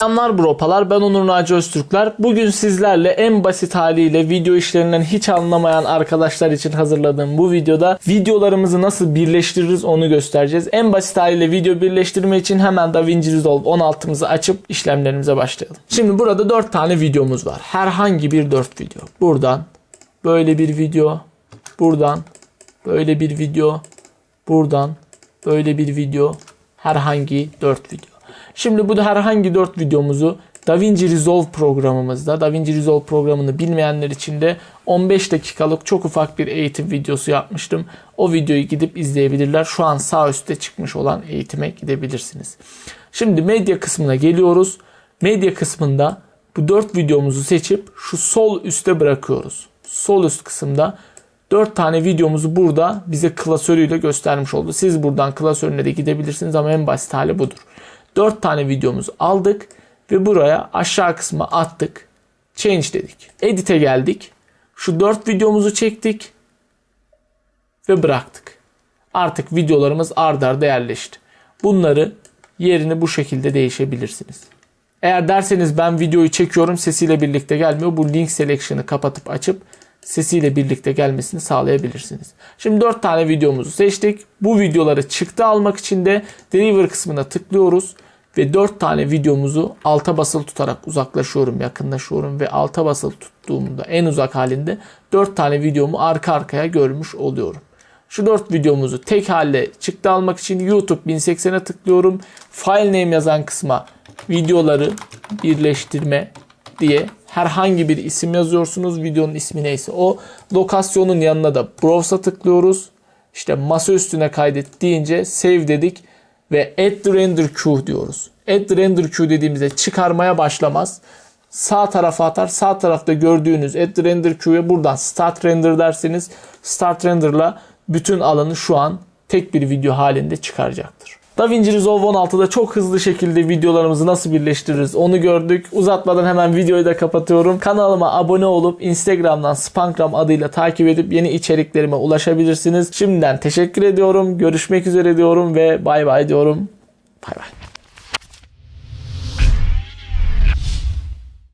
Selamlar bropalar ben Onur Naci Öztürkler. Bugün sizlerle en basit haliyle video işlerinden hiç anlamayan arkadaşlar için hazırladığım bu videoda videolarımızı nasıl birleştiririz onu göstereceğiz. En basit haliyle video birleştirme için hemen DaVinci Resolve 16'mızı açıp işlemlerimize başlayalım. Şimdi burada 4 tane videomuz var. Herhangi bir 4 video. Buradan böyle bir video, buradan böyle bir video, buradan böyle bir video, herhangi 4 video. Şimdi bu da herhangi 4 videomuzu DaVinci Resolve programımızda, DaVinci Resolve programını bilmeyenler için de 15 dakikalık çok ufak bir eğitim videosu yapmıştım. O videoyu gidip izleyebilirler. Şu an sağ üstte çıkmış olan eğitime gidebilirsiniz. Şimdi medya kısmına geliyoruz. Medya kısmında bu 4 videomuzu seçip şu sol üste bırakıyoruz. Sol üst kısımda 4 tane videomuzu burada bize klasörüyle göstermiş oldu. Siz buradan klasörüne de gidebilirsiniz ama en basit hali budur. 4 tane videomuzu aldık ve buraya aşağı kısma attık. Change dedik. Edit'e geldik. Şu 4 videomuzu çektik ve bıraktık. Artık videolarımız ard arda yerleşti. Bunları yerini bu şekilde değişebilirsiniz. Eğer derseniz ben videoyu çekiyorum sesiyle birlikte gelmiyor. Bu link selection'ı kapatıp açıp sesiyle birlikte gelmesini sağlayabilirsiniz. Şimdi 4 tane videomuzu seçtik. Bu videoları çıktı almak için de deliver kısmına tıklıyoruz ve 4 tane videomuzu alta basılı tutarak uzaklaşıyorum, yakınlaşıyorum ve alta basılı tuttuğumda en uzak halinde 4 tane videomu arka arkaya görmüş oluyorum. Şu 4 videomuzu tek halde çıktı almak için YouTube 1080'e tıklıyorum. File name yazan kısma videoları birleştirme diye herhangi bir isim yazıyorsunuz. Videonun ismi neyse o. Lokasyonun yanına da browse'a tıklıyoruz. İşte masa üstüne kaydet deyince save dedik ve add render queue diyoruz. Add render queue dediğimizde çıkarmaya başlamaz. Sağ tarafa atar. Sağ tarafta gördüğünüz add render queue'ya buradan start render derseniz start render'la bütün alanı şu an tek bir video halinde çıkaracaktır. DaVinci Resolve 16'da çok hızlı şekilde videolarımızı nasıl birleştiririz onu gördük. Uzatmadan hemen videoyu da kapatıyorum. Kanalıma abone olup Instagram'dan Spangram adıyla takip edip yeni içeriklerime ulaşabilirsiniz. Şimdiden teşekkür ediyorum. Görüşmek üzere diyorum ve bay bay diyorum. Bay bay.